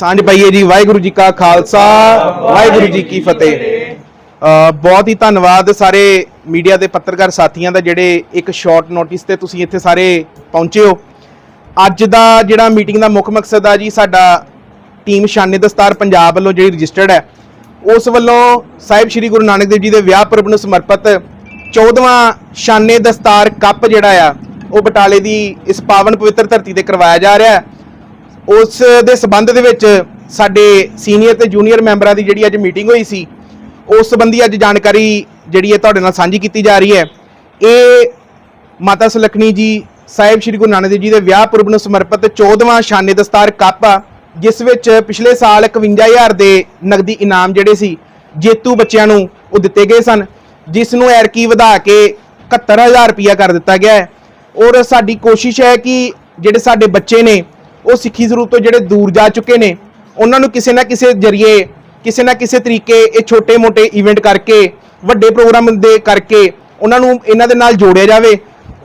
ਸਾਂਝ ਪਾਈਏ ਜੀ, ਵਾਹਿਗੁਰੂ ਜੀ ਕਾ ਖਾਲਸਾ, ਵਾਹਿਗੁਰੂ ਜੀ ਕੀ ਫਤਿਹ। ਬਹੁਤ ਹੀ ਧੰਨਵਾਦ ਸਾਰੇ ਮੀਡੀਆ ਦੇ ਪੱਤਰਕਾਰ ਸਾਥੀਆਂ ਦਾ ਜਿਹੜੇ ਇੱਕ ਸ਼ਾਰਟ ਨੋਟਿਸ ਤੇ ਤੁਸੀਂ ਇੱਥੇ ਸਾਰੇ ਪਹੁੰਚੇ ਹੋ। ਅੱਜ ਦਾ ਜਿਹੜਾ ਮੀਟਿੰਗ ਦਾ ਮੁੱਖ ਮਕਸਦ ਆ ਜੀ, ਸਾਡਾ ਟੀਮ ਸ਼ਾਨੇ ਦਸਤਾਰ ਪੰਜਾਬ ਵੱਲੋਂ ਜਿਹੜੀ ਰਜਿਸਟਰਡ ਹੈ, ਉਸ ਵੱਲੋਂ ਸਾਹਿਬ ਸ੍ਰੀ ਗੁਰੂ ਨਾਨਕ ਦੇਵ ਜੀ ਦੇ ਵਿਆਹ ਪੁਰਬ ਨੂੰ ਸਮਰਪਿਤ 14ਵਾਂ ਸ਼ਾਨੇ ਦਸਤਾਰ ਕੱਪ ਜਿਹੜਾ ਆ, ਉਹ ਬਟਾਲੇ ਦੀ ਇਸ ਪਾਵਨ ਪਵਿੱਤਰ ਧਰਤੀ ਤੇ ਕਰਵਾਇਆ ਜਾ ਰਿਹਾ ਹੈ। ਉਸ ਦੇ ਸਬੰਧ ਦੇ ਵਿੱਚ ਸਾਡੇ ਸੀਨੀਅਰ ਤੇ ਜੂਨੀਅਰ ਮੈਂਬਰਾਂ ਦੀ ਜਿਹੜੀ ਅੱਜ ਮੀਟਿੰਗ ਹੋਈ ਸੀ, ਉਸ ਸੰਬੰਧੀ ਅੱਜ ਜਾਣਕਾਰੀ ਜਿਹੜੀ ਹੈ ਤੁਹਾਡੇ ਨਾਲ ਸਾਂਝੀ ਕੀਤੀ ਜਾ ਰਹੀ ਹੈ। ਇਹ ਮਾਤਾ ਸੁਲੱਖਣੀ ਜੀ, ਸਾਹਿਬ ਸ੍ਰੀ ਗੁਰੂ ਨਾਨਕ ਦੇਵ ਜੀ ਦੇ ਵਿਆਹ ਪੁਰਬ ਨੂੰ ਸਮਰਪਿਤ 14ਵਾਂ ਸ਼ਾਨੇ ਦਸਤਾਰ ਕੱਪ ਆ, ਜਿਸ ਵਿੱਚ ਪਿਛਲੇ ਸਾਲ 51000 ਦੇ ਨਗਦੀ ਇਨਾਮ ਜਿਹੜੇ ਸੀ, ਜੇਤੂ ਬੱਚਿਆਂ ਨੂੰ ਉਹ ਦਿੱਤੇ ਗਏ ਸਨ, ਜਿਸ ਨੂੰ ਐਰਕੀ ਵਧਾ ਕੇ 71000 ਰੁਪਇਆ ਕਰ ਦਿੱਤਾ ਗਿਆ ਹੈ। ਔਰ ਸਾਡੀ ਕੋਸ਼ਿਸ਼ ਹੈ ਕਿ ਜਿਹੜੇ ਸਾਡੇ ਬੱਚੇ ਨੇ ਉਹ ਸਿੱਖੀ ਸਰੂਪ ਤੋਂ ਜਿਹੜੇ ਦੂਰ ਜਾ ਚੁੱਕੇ ਨੇ, ਉਹਨਾਂ ਨੂੰ ਕਿਸੇ ਨਾ ਕਿਸੇ ਜਰੀਏ, ਕਿਸੇ ਨਾ ਕਿਸੇ ਤਰੀਕੇ ਇਹ ਛੋਟੇ-ਮੋਟੇ ਇਵੈਂਟ ਕਰਕੇ, ਵੱਡੇ ਪ੍ਰੋਗਰਾਮ ਦੇ ਕਰਕੇ ਉਹਨਾਂ ਨੂੰ ਇਹਨਾਂ ਦੇ ਨਾਲ ਜੋੜਿਆ ਜਾਵੇ।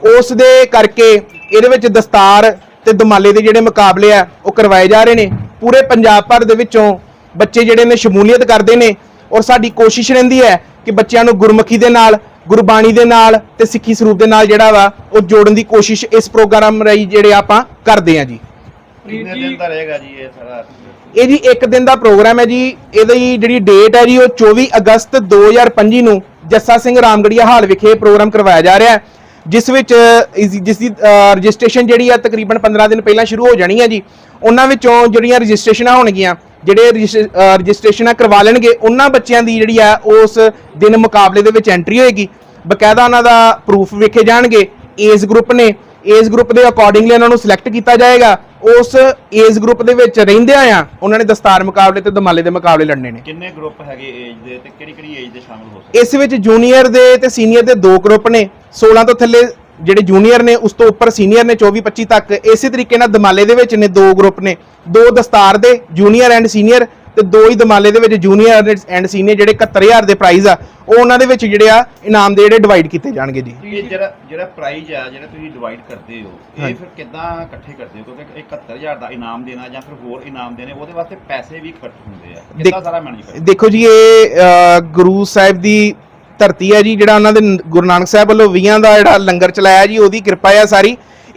ਉਸ ਦੇ ਕਰਕੇ ਇਹਦੇ ਵਿੱਚ ਦਸਤਾਰ ਤੇ ਦਮਾਲੇ ਦੇ ਜਿਹੜੇ ਮੁਕਾਬਲੇ ਆ, ਉਹ ਕਰਵਾਏ ਜਾ ਰਹੇ ਨੇ। ਪੂਰੇ ਪੰਜਾਬ ਭਰ ਦੇ ਵਿੱਚੋਂ ਬੱਚੇ ਜਿਹੜੇ ਨੇ ਸ਼ਮੂਲੀਅਤ ਕਰਦੇ ਨੇ ਔਰ ਸਾਡੀ ਕੋਸ਼ਿਸ਼ ਰਹਿੰਦੀ ਹੈ ਕਿ ਬੱਚਿਆਂ ਨੂੰ ਗੁਰਮੁਖੀ ਦੇ ਨਾਲ, ਗੁਰਬਾਣੀ ਦੇ ਨਾਲ ਤੇ ਸਿੱਖੀ ਸਰੂਪ ਦੇ ਨਾਲ ਜਿਹੜਾ ਵਾ, ਉਹ ਜੋੜਨ ਦੀ ਕੋਸ਼ਿਸ਼ ਇਸ ਪ੍ਰੋਗਰਾਮ ਰਾਹੀਂ ਜਿਹੜੇ ਆਪਾਂ ਕਰਦੇ ਹਾਂ ਜੀ। ਕਿੰਨੇ ਦਿਨ ਦਾ ਰਹੇਗਾ ਜੀ ਇਹ ਸਾਰਾ? ਇਹ ਜੀ ਇੱਕ ਦਿਨ ਦਾ ਪ੍ਰੋਗਰਾਮ ਹੈ ਜੀ। ਇਹਦੀ ਜਿਹੜੀ ਡੇਟ ਹੈ ਜੀ ਉਹ 24 ਅਗਸਤ 2025 ਨੂੰ ਜੱਸਾ ਸਿੰਘ ਰਾਮਗੜੀਆ ਹਾਲ ਵਿਖੇ ਪ੍ਰੋਗਰਾਮ ਕਰਵਾਇਆ ਜਾ ਰਿਹਾ ਹੈ ਜਿਸ ਵਿੱਚ ਇਸ- ਜਿਸ ਦੀ ਰਜਿਸਟ੍ਰੇਸ਼ਨ ਜਿਹੜੀ ਆ ਤਕਰੀਬਨ 15 ਦਿਨ ਪਹਿਲਾਂ ਸ਼ੁਰੂ ਹੋ ਜਾਣੀ ਹੈ ਜੀ। ਉਹਨਾਂ ਵਿੱਚੋਂ ਜਿਹੜੀਆਂ ਰਜਿਸਟ੍ਰੇਸ਼ਨਾਂ ਹੋਣਗੀਆਂ ਜਿਹੜੇ ਰਜਿਸਟ੍ਰੇ- ਅਹ ਰਜਿਸਟ੍ਰੇਸ਼ਨਾਂ ਕਰਵਾ ਲੈਣਗੇ ਉਹਨਾਂ ਬੱਚਿਆਂ ਦੀ ਜਿਹੜੀ ਆ ਉਸ ਦਿਨ ਮੁਕਾਬਲੇ ਦੇ ਵਿੱਚ ਐਂਟਰੀ ਹੋਏਗੀ। ਬਕਾਇਦਾ ਉਹਨਾਂ ਦਾ ਪ੍ਰੂਫ ਵੇਖੇ ਜਾਣਗੇ। ਏਜ ਗਰੁੱਪ ਨੇ ਏਜ ਗਰੁੱਪ ਦੇ ਅਕੋਰਡਿੰਗਲੀ ਉਹਨਾਂ ਨੂੰ ਸਿਲੈਕਟ ਕੀਤਾ ਜਾਏਗਾ। ਉਸ ਏਜ ਗਰੁੱਪ ਦੇ ਵਿੱਚ ਰਹਿੰਦਿਆਂ ਆ ਉਹਨਾਂ ਨੇ ਦਸਤਾਰ ਮੁਕਾਬਲੇ ਤੇ ਦਮਾਲੇ ਦੇ ਮੁਕਾਬਲੇ ਲੜਨੇ ਨੇ? ਕਿੰਨੇ ਗਰੁੱਪ ਹੈਗੇ ਏਜ ਦੇ ਤੇ ਕਿਹੜੀ ਕਿਹੜੀ ਏਜ ਦੇ ਸ਼ਾਮਲ ਹੋ ਸਕਦੇ? ਇਸ ਵਿੱਚ ਜੂਨੀਅਰ ਦੇ ਤੇ ਸੀਨੀਅਰ ਦੇ ਦੋ ਗਰੁੱਪ ਨੇ। 16 ਤੋਂ ਥੱਲੇ ਜਿਹੜੇ ਜੂਨੀਅਰ ਨੇ ਉਸ ਤੋਂ ਉੱਪਰ ਸੀਨੀਅਰ ਨੇ 24 25 ਤੱਕ। ਇਸੇ ਤਰੀਕੇ ਨਾਲ ਦਮਾਲੇ ਦੇ ਵਿੱਚ ਨੇ ਦੋ ਗਰੁੱਪ ਨੇ। ਦੋ ਦਸਤਾਰ ਦੇ ਜੂਨੀਅਰ ਐਂਡ ਸੀਨੀਅਰ ਤੇ ਦੋ ਹੀ ਦਮਾਲੇ ਦੇ ਵਿੱਚ ਜੂਨੀਅਰ ਐਂਡ ਸੀਨੀਅਰ ਜਿਹੜੇ 71000 ਦੇ ਪ੍ਰਾਈਜ਼ ਆ। ਉਹ ਉਹਨਾਂ ਦੇ ਵਿੱਚ ਜਿਹੜੇ ਆ ਇਨਾਮ ਦੇ ਜਿਹੜੇ ਡਿਵਾਈਡ ਕੀਤੇ ਜਾਣਗੇ ਜੀ। ਇਹ ਜਿਹੜਾ ਜਿਹੜਾ ਪ੍ਰਾਈਜ਼ ਆ ਜਿਹੜਾ ਤੁਸੀਂ ਡਿਵਾਈਡ ਕਰਦੇ ਹੋ ਹਾਂਜੀ। ਇਹ ਫਿਰ ਕਿੱਦਾਂ ਇਕੱਠੇ ਕਰਦੇ ਹੋ? ਕਿਉਂਕਿ 71000 ਦਾ ਇਨਾਮ ਦੇਣਾ ਜਾਂ ਫਿਰ ਹੋਰ ਇਨਾਮ ਦੇਣੇ ਉਹਦੇ ਵਾਸਤੇ ਪੈਸੇ ਵੀ ਖਰਚ ਹੁੰਦੇ ਆ। ਕਿੱਦਾਂ ਸਾਰਾ ਮੈਨੇਜ ਕਰਦੇ ਦੇਖੋ ਜੀ ਇਹ ਗੁਰੂ ਸਾਹਿਬ ਦੀ ਧਰਤੀ ਹੈ ਜੀ ਜਿਹੜਾ ਉਹਨਾਂ ਦੇ ਗੁਰੂ ਨਾਨਕ ਸਾਹਿਬ ਵੱਲੋਂ 20 ਦਾ ਜਿਹੜਾ ਲੰਗਰ ਚਲਾਇਆ ਜੀ ਉਹਦੀ ਕਿਰਪਾ ਹੈ ਸਾਰੀ।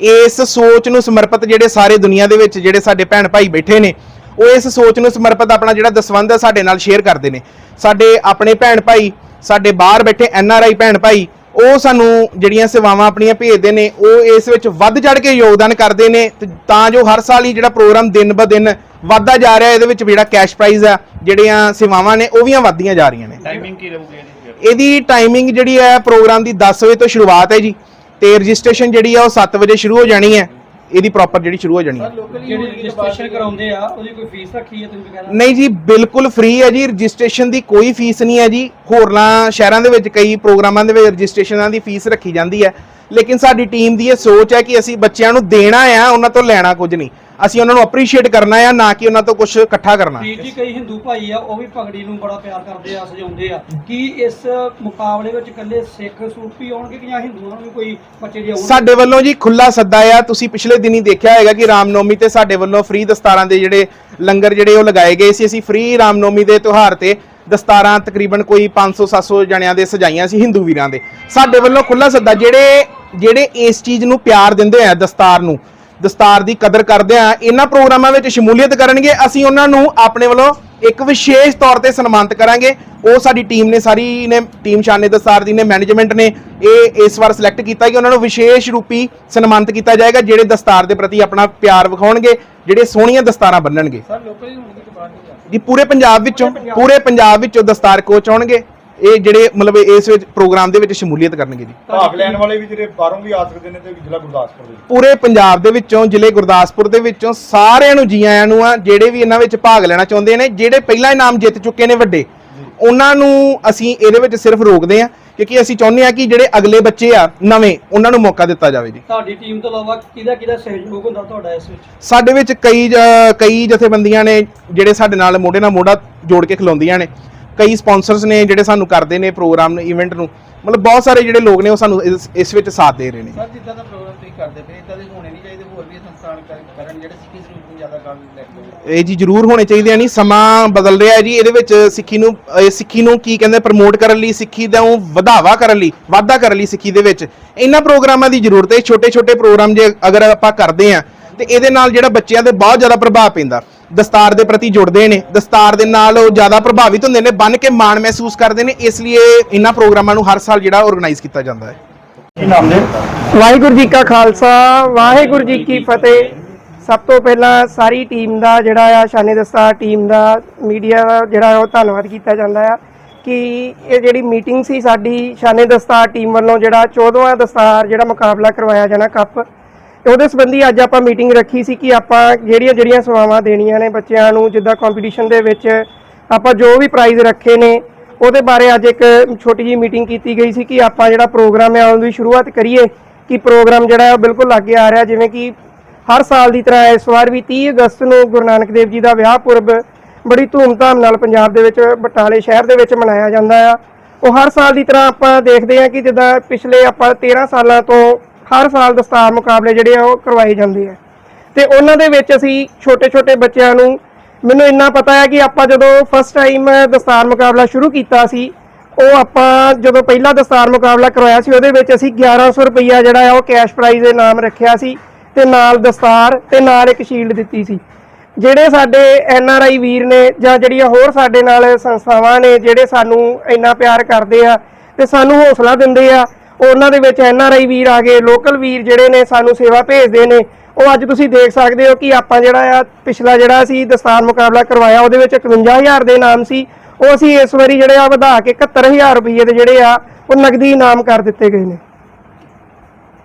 ਇਸ ਸੋਚ ਨੂੰ ਸਮਰਪਿਤ ਜਿਹੜੇ ਸਾਰੇ ਦੁਨੀਆ ਦੇ ਵਿੱਚ ਜਿਹੜੇ ਸਾਡੇ ਭੈਣ ਭਾਈ ਬੈਠੇ ਨੇ ਉਹ ਇਸ ਸੋਚ ਨੂੰ ਸਮਰਪਿਤ ਆਪਣਾ ਜਿਹੜਾ ਦਸਵੰਧ ਹੈ ਸਾਡੇ ਨਾਲ ਸ਼ੇਅਰ ਕਰਦੇ ਨੇ। ਸਾਡੇ ਆਪਣੇ ਭੈਣ ਭਾਈ ਸਾਡੇ ਬਾਹਰ ਬੈਠੇ ਐਨ ਆਰ ਆਈ ਭੈਣ ਭਾਈ ਉਹ ਸਾਨੂੰ ਜਿਹੜੀਆਂ ਸੇਵਾਵਾਂ ਆਪਣੀਆਂ ਭੇਜਦੇ ਨੇ ਉਹ ਇਸ ਵਿੱਚ ਵੱਧ ਚੜ ਕੇ ਯੋਗਦਾਨ ਕਰਦੇ ਨੇ ਤੇ ਜੋ ਹਰ ਸਾਲ ਹੀ ਜਿਹੜਾ ਪ੍ਰੋਗਰਾਮ ਦਿਨ ਬ ਦਿਨ ਵੱਧਦਾ ਜਾ ਰਿਹਾ ਇਹਦੇ ਵਿੱਚ ਜਿਹੜਾ ਕੈਸ਼ ਪ੍ਰਾਈਜ਼ ਆ ਜਿਹੜੀਆਂ ਸੇਵਾਵਾਂ ਨੇ ਉਹ ਵੀ ਵਧਦੀਆਂ ਜਾ ਰਹੀਆਂ ਨੇ। ਟਾਈਮਿੰਗ ਕੀ ਰਹੂਗੀ ਇਹਦੀ ਟਾਈਮਿੰਗ ਜਿਹੜੀ ਹੈ ਪ੍ਰੋਗਰਾਮ ਦੀ 10 ਵਜੇ ਤੋਂ ਸ਼ੁਰੂਆਤ ਹੈ ਜੀ ਤੇ ਰਜਿਸਟ੍ਰੇਸ਼ਨ ਜਿਹੜੀ ਆ ਉਹ 7 ਵਜੇ ਸ਼ੁਰੂ ਹੋ ਜਾਣੀ ਹੈ ਇਹਦੀ ਪ੍ਰੋਪਰ ਜਿਹੜੀ ਸ਼ੁਰੂ ਹੋ ਜਾਣੀ ਹੈ। ਜਿਹੜੀ ਰਜਿਸਟ੍ਰੇਸ਼ਨ ਕਰਾਉਂਦੇ ਆ ਉਹਦੀ ਕੋਈ ਫੀਸ ਰੱਖੀ ਹੈ ਤੁਸੀਂ ਵਗੈਰਾ ਨਹੀਂ ਜੀ ਬਿਲਕੁਲ ਫ੍ਰੀ ਹੈ ਜੀ ਰਜਿਸਟ੍ਰੇਸ਼ਨ ਦੀ ਕੋਈ ਫੀਸ ਨਹੀਂ ਹੈ ਜੀ। ਹੋਰਨਾਂ ਸ਼ਹਿਰਾਂ ਦੇ ਵਿੱਚ ਕਈ ਪ੍ਰੋਗਰਾਮਾਂ ਦੇ ਵਿੱਚ ਰਜਿਸਟ੍ਰੇਸ਼ਨਾਂ ਦੀ ਫੀਸ ਰੱਖੀ ਜਾਂਦੀ ਹੈ। ਲੇਕਿਨ ਸਾਡੀ ਟੀਮ ਦੀ ਇਹ ਸੋਚ ਹੈ ਕਿ ਅਸੀਂ ਬੱਚਿਆਂ ਨੂੰ ਦੇਣਾ ਆ ਉਹਨਾਂ ਤੋਂ ਲੈਣਾ ਕੁਝ ਨਹੀਂ। ਅਸੀਂ ਉਹਨਾਂ ਨੂੰ ਅਪਰੀਸ਼ੀਏਟ ਕਰਨਾ ਆ ਨਾ ਕਿ ਉਹਨਾਂ ਤੋਂ ਕੁਝ ਇਕੱਠਾ ਕਰਨਾ। ਵੀਰ ਜੀ ਕਈ ਹਿੰਦੂ ਭਾਈ ਆ ਉਹ ਵੀ ਪਗੜੀ ਨੂੰ ਬੜਾ ਪਿਆਰ ਕਰਦੇ ਆ ਸਜਾਉਂਦੇ ਆ। ਕੀ ਇਸ ਮੁਕਾਬਲੇ ਵਿੱਚ ਇਕੱਲੇ ਸਿੱਖ ਸੂਫੀ ਆਉਣਗੇ ਕਿ ਜਾਂ ਹਿੰਦੂਆਂ ਨੂੰ ਵੀ ਕੋਈ ਬੱਚੇ ਦੇ ਆਉਣਗੇ? ਸਾਡੇ ਵੱਲੋਂ ਜੀ ਖੁੱਲਾ ਸੱਦਾ ਆ। ਤੁਸੀਂ ਪਿਛਲੇ ਦਿਨੀ ਦੇਖਿਆ ਹੋਵੇਗਾ ਕਿ ਰਾਮਨੌਮੀ ਤੇ ਸਾਡੇ ਵੱਲੋਂ ਫ੍ਰੀ ਦਸਤਾਰਾਂ ਦੇ ਜਿਹੜੇ ਲੰਗਰ ਜਿਹੜੇ ਉਹ ਲਗਾਏ ਗਏ ਸੀ। ਅਸੀਂ ਫ੍ਰੀ ਰਾਮਨੌਮੀ ਦੇ ਤਿਉਹਾਰ ਤੇ ਦਸਤਾਰਾਂ ਤਕਰੀਬਨ ਕੋਈ 500 700 ਜਣਿਆਂ ਦੇ ਸਜਾਈਆਂ ਸੀ ਹਿੰਦੂ ਵੀਰਾਂ ਦੇ। ਸਾਡੇ ਵੱਲੋਂ ਖੁੱਲਾ ਸੱਦਾ ਜਿਹੜੇ ਜਿਹੜੇ ਇਸ ਚੀਜ਼ ਨੂੰ ਪਿਆਰ ਦਿੰਦੇ ਆ ਦਸਤਾਰ ਨੂੰ ਦਸਤਾਰ ਦੀ ਕਦਰ ਕਰਦੇ ਆ ਇਹਨਾਂ ਪ੍ਰੋਗਰਾਮਾਂ ਵਿੱਚ ਸ਼ਮੂਲੀਅਤ ਕਰਨਗੇ ਅਸੀਂ ਉਹਨਾਂ ਨੂੰ ਆਪਣੇ ਵੱਲੋਂ ਇੱਕ ਵਿਸ਼ੇਸ਼ ਤੌਰ ਤੇ ਸਨਮਾਨਿਤ ਕਰਾਂਗੇ। ਉਹ ਸਾਡੀ ਟੀਮ ਨੇ ਸਾਰੀ ਨੇ ਟੀਮ ਸ਼ਾਨੇ ਦਸਤਾਰ ਦੀ ਨੇ ਮੈਨੇਜਮੈਂਟ ਨੇ ਇਹ ਇਸ ਵਾਰ ਸਿਲੈਕਟ ਕੀਤਾ ਕਿ ਉਹਨਾਂ ਨੂੰ ਵਿਸ਼ੇਸ਼ ਰੂਪੀ ਸਨਮਾਨਿਤ ਕੀਤਾ ਜਾਏਗਾ ਜਿਹੜੇ ਦਸਤਾਰ ਦੇ ਪ੍ਰਤੀ ਆਪਣਾ ਪਿਆਰ ਵਿਖਾਉਣਗੇ ਜਿਹੜੇ ਸੋਹਣੀਆਂ ਦਸਤਾਰਾਂ ਬੰਨਣਗੇ। ਸਰ ਲੋਕਲ ਹੀ ਹੋਣਗੇ ਕਿ ਬਾਹਰ ਨਹੀਂ ਜੀ ਪੂਰੇ ਪੰਜਾਬ ਵਿੱਚੋਂ ਪੂਰੇ ਪੰਜਾਬ ਵਿੱਚੋਂ ਦਸਤਾਰ ਕੋਚ ਆਉਣਗੇ। ਇਹ ਜਿਹੜੇ ਮਤਲਬ ਇਸ ਵਿੱਚ ਪ੍ਰੋਗਰਾਮ ਦੇ ਵਿੱਚ ਸ਼ਮੂਲੀਅਤ ਕਰਨਗੇ ਜੀ। ਭਾਗ ਲੈਣ ਵਾਲੇ ਵੀ ਜਿਹੜੇ ਬਾਹਰੋਂ ਵੀ ਆ ਸਕਦੇ ਨੇ ਤੇ ਜ਼ਿਲ੍ਹਾ ਗੁਰਦਾਸਪੁਰ ਦੇ ਪੂਰੇ ਪੰਜਾਬ ਦੇ ਵਿੱਚੋਂ ਜ਼ਿਲ੍ਹੇ ਗੁਰਦਾਸਪੁਰ ਦੇ ਵਿੱਚੋਂ ਸਾਰਿਆਂ ਨੂੰ ਜੀ ਆਇਆਂ ਨੂੰ ਆ ਜਿਹੜੇ ਵੀ ਇਹਨਾਂ ਵਿੱਚ ਭਾਗ ਲੈਣਾ ਚਾਹੁੰਦੇ ਨੇ ਜਿਹੜੇ ਪਹਿਲਾਂ ਇਨਾਮ ਜਿੱਤ ਚੁੱਕੇ ਨੇ ਵੱਡੇ ਉਹਨਾਂ ਨੂੰ ਅਸੀਂ ਇਹਦੇ ਵਿੱਚ ਸਿਰਫ ਰੋਕਦੇ ਆ ਕਿਉਂਕਿ ਅਸੀਂ ਚਾਹੁੰਦੇ ਆ ਕਿ ਜਿਹੜੇ ਅਗਲੇ ਬੱਚੇ ਆ ਨਵੇਂ ਉਹਨਾਂ ਨੂੰ ਮੌਕਾ ਦਿੱਤਾ ਜਾਵੇ ਜੀ। ਤੁਹਾਡੀ ਟੀਮ ਤੋਂ ਇਲਾਵਾ ਕਿਹਦਾ ਕਿਹਦਾ ਸਹਿਯੋਗ ਹੁੰਦਾ ਤੁਹਾਡਾ ਇਸ ਵਿੱਚ? ਸਾਡੇ ਵਿੱਚ ਕਈ ਕਈ ਜਥੇਬੰਦੀਆਂ ਨੇ ਜਿਹੜੇ ਸਾਡੇ ਨਾਲ ਮੋਢੇ ਨਾਲ ਮੋਢਾ ਜੋੜ ਕੇ ਖਲੋਂਦੀਆਂ ਨੇ ਕਈ ਸਪਾਂਸਰਸ ਨੇ ਜਿਹੜੇ ਸਾਨੂੰ ਕਰਦੇ ਨੇ ਪ੍ਰੋਗਰਾਮ ਨੂੰ ਇਵੈਂਟ ਨੂੰ। ਮਤਲਬ ਬਹੁਤ ਸਾਰੇ ਜਿਹੜੇ ਲੋਕ ਨੇ ਉਹ ਸਾਨੂੰ ਇਸ- ਇਸ ਵਿੱਚ ਸਾਥ ਦੇ ਰਹੇ ਨੇ। ਸਰ ਜਿੱਦਾਂ ਦਾ ਪ੍ਰੋਗਰਾਮ ਤੁਸੀਂ ਕਰਦੇ ਪਏ ਇਦਾਂ ਦੇ ਹੋਣੇ ਨਹੀਂ ਚਾਹੀਦੇ ਹੋਰ ਵੀ ਸੰਸਥਾਨ ਕਰਨ- ਕਰਨ ਜਿਹੜੇ ਸਿੱਖੀ ਸਰੂਪ ਪੰਜਾਬ ਇਹ ਜੀ ਜ਼ਰੂਰ ਹੋਣੇ ਚਾਹੀਦੇ ਆ ਨਹੀਂ ਸਮਾਂ ਬਦਲ ਰਿਹਾ ਹੈ ਜੀ ਇਹਦੇ ਵਿੱਚ ਸਿੱਖੀ ਨੂੰ ਸਿੱਖੀ ਨੂੰ ਕੀ ਕਹਿੰਦੇ ਪ੍ਰਮੋਟ ਕਰਨ ਲਈ ਸਿੱਖੀ ਦਾ ਉਹ ਵਧਾਵਾ ਕਰਨ ਲਈ ਵਾਧਾ ਕਰਨ ਲਈ ਸਿੱਖੀ ਦੇ ਵਿੱਚ। ਇਹਨਾਂ ਪ੍ਰੋਗਰਾਮਾਂ ਦੀ ਜ਼ਰੂਰਤ ਹੈ ਛੋਟੇ ਛੋਟੇ ਪ੍ਰੋਗਰਾਮ ਜੇ ਅਗਰ ਆਪਾਂ ਕਰਦੇ ਆ ਤੇ ਇਹਦੇ ਨਾਲ ਜਿਹੜਾ ਬੱਚਿਆਂ ਤੇ ਬਹੁਤ ਜ਼ਿਆਦਾ ਪ੍ਰਭਾਵ ਪੈਂਦਾ। ਦਸਤਾਰ ਦੇ ਪ੍ਰਤੀ ਜੁੜਦੇ ਨੇ ਦਸਤਾਰ ਦੇ ਨਾਲ ਉਹ ਜ਼ਿਆਦਾ ਪ੍ਰਭਾਵਿਤ ਹੁੰਦੇ ਨੇ ਬਨ ਕੇ ਮਾਣ ਮਹਿਸੂਸ ਕਰਦੇ ਨੇ ਇਸ ਲਈ ਇਹ ਇਹਨਾਂ ਪ੍ਰੋਗਰਾਮਾਂ ਨੂੰ ਹਰ ਸਾਲ ਜਿਹੜਾ ਆਰਗੇਨਾਈਜ਼ ਕੀਤਾ ਜਾਂਦਾ ਹੈ। ਵਾਹਿਗੁਰੂ ਜੀ ਕਾ ਖਾਲਸਾ ਵਾਹਿਗੁਰੂ ਜੀ ਕੀ ਫਤਿਹ। ਸਭ ਤੋਂ ਪਹਿਲਾਂ ਸਾਰੀ ਟੀਮ ਦਾ ਜਿਹੜਾ ਆ ਸ਼ਾਨੇ ਦਸਤਾਰ ਟੀਮ ਦਾ ਮੀਡੀਆ ਦਾ ਜਿਹੜਾ ਉਹ ਧੰਨਵਾਦ ਕੀਤਾ ਜਾਂਦਾ ਆ ਕਿ ਇਹ ਜਿਹੜੀ ਮੀਟਿੰਗ ਸੀ ਸਾਡੀ ਸ਼ਾਨੇ ਦਸਤਾਰ ਟੀਮ ਵੱਲੋਂ ਜਿਹੜਾ 14ਵਾਂ ਦਸਤਾਰ ਜਿਹੜਾ ਮੁਕਾਬਲਾ ਕਰਵਾਇਆ ਜਾਣਾ ਕੱਪ ਉਹਦੇ ਸੰਬੰਧੀ ਅੱਜ ਆਪਾਂ ਮੀਟਿੰਗ ਰੱਖੀ ਸੀ ਕਿ ਆਪਾਂ ਜਿਹੜੀਆਂ ਜਿਹੜੀਆਂ ਸੇਵਾਵਾਂ ਦੇਣੀਆਂ ਨੇ ਬੱਚਿਆਂ ਨੂੰ, ਜਿੱਦਾਂ ਕੰਪੀਟੀਸ਼ਨ ਦੇ ਵਿੱਚ ਆਪਾਂ ਜੋ ਵੀ ਪ੍ਰਾਈਜ਼ ਰੱਖੇ ਨੇ, ਉਹਦੇ ਬਾਰੇ ਅੱਜ ਇੱਕ ਛੋਟੀ ਜਿਹੀ ਮੀਟਿੰਗ ਕੀਤੀ ਗਈ ਸੀ ਕਿ ਆਪਾਂ ਜਿਹੜਾ ਪ੍ਰੋਗਰਾਮ ਹੈ, ਉਹਦੀ ਸ਼ੁਰੂਆਤ ਕਰੀਏ ਕਿ ਪ੍ਰੋਗਰਾਮ ਜਿਹੜਾ ਹੈ ਉਹ ਬਿਲਕੁਲ ਅੱਗੇ ਆ ਰਿਹਾ, ਜਿਵੇਂ ਕਿ ਹਰ ਸਾਲ ਦੀ ਤਰ੍ਹਾਂ ਇਸ ਵਾਰ ਵੀ 30 ਅਗਸਤ ਨੂੰ ਗੁਰੂ ਨਾਨਕ ਦੇਵ ਜੀ ਦਾ ਵਿਆਹ ਪੁਰਬ ਬੜੀ ਧੂਮਧਾਮ ਨਾਲ ਪੰਜਾਬ ਦੇ ਵਿੱਚ ਬਟਾਲੇ ਸ਼ਹਿਰ ਦੇ ਵਿੱਚ ਮਨਾਇਆ ਜਾਂਦਾ ਆ। ਉਹ ਹਰ ਸਾਲ ਦੀ ਤਰ੍ਹਾਂ ਆਪਾਂ ਦੇਖਦੇ ਹਾਂ ਕਿ ਜਿੱਦਾਂ ਪਿਛਲੇ ਆਪਾਂ 13 ਸਾਲਾਂ ਤੋਂ ਹਰ ਸਾਲ ਦਸਤਾਰ ਮੁਕਾਬਲੇ ਜਿਹੜੇ ਆ ਉਹ ਕਰਵਾਏ ਜਾਂਦੇ ਆ। ਤੇ ਉਹਨਾਂ ਦੇ ਵਿੱਚ ਅਸੀਂ ਛੋਟੇ-ਛੋਟੇ ਬੱਚਿਆਂ ਨੂੰ, ਮੈਨੂੰ ਇੰਨਾ ਪਤਾ ਹੈ ਕਿ ਆਪਾਂ ਜਦੋਂ ਫਸਟ ਟਾਈਮ ਦਸਤਾਰ ਮੁਕਾਬਲਾ ਸ਼ੁਰੂ ਕੀਤਾ ਸੀ, ਉਹ ਆਪਾਂ ਜਦੋਂ ਪਹਿਲਾ ਦਸਤਾਰ ਮੁਕਾਬਲਾ ਕਰਵਾਇਆ ਸੀ, ਉਹਦੇ ਵਿੱਚ ਅਸੀਂ 1100 ਰੁਪਈਆ ਜਿਹੜਾ ਆ ਉਹ ਕੈਸ਼ ਪ੍ਰਾਈਜ਼ ਦੇ ਨਾਮ ਰੱਖਿਆ ਸੀ ਤੇ ਨਾਲ ਦਸਤਾਰ ਤੇ ਨਾਲ ਇੱਕ ਸ਼ੀਲਡ ਦਿੱਤੀ ਸੀ। ਜਿਹੜੇ ਸਾਡੇ ਐਨ ਆਰ ਆਈ ਵੀਰ ਨੇ ਜਾਂ ਜਿਹੜੀਆਂ ਹੋਰ ਸਾਡੇ ਨਾਲ ਸੰਸਥਾਵਾਂ ਨੇ, ਜਿਹੜੇ ਸਾਨੂੰ ਇੰਨਾ ਪਿਆਰ ਕਰਦੇ ਆ ਤੇ ਸਾਨੂੰ ਹੌਸਲਾ ਦਿੰਦੇ ਆ ਉਹਨਾਂ ਦੇ ਵਿੱਚ ਐਨ ਆਰ ਆਈ ਵੀਰ ਆ ਗਏ ਲੋਕਲ ਵੀਰ ਜਿਹੜੇ ਨੇ ਸਾਨੂੰ ਸੇਵਾ ਭੇਜਦੇ ਨੇ। ਉਹ ਅੱਜ ਤੁਸੀਂ ਦੇਖ ਸਕਦੇ ਹੋ ਕਿ ਆਪਾਂ ਜਿਹੜਾ ਆ, ਪਿਛਲਾ ਜਿਹੜਾ ਸੀ ਦਸਤਾਰ ਮੁਕਾਬਲਾ ਕਰਵਾਇਆ, ਉਹਦੇ ਵਿੱਚ 51000 ਦੇ ਨਾਮ ਸੀ। ਉਹ ਅਸੀਂ ਇਸ ਵਾਰੀ ਜਿਹੜੇ ਆ ਵਧਾ ਕੇ 71000 ਰੁਪਏ ਦੇ ਜਿਹੜੇ ਆ, ਉਹ ਨਗਦੀ ਇਨਾਮ ਕਰ ਦਿੱਤੇ ਗਏ ਨੇ।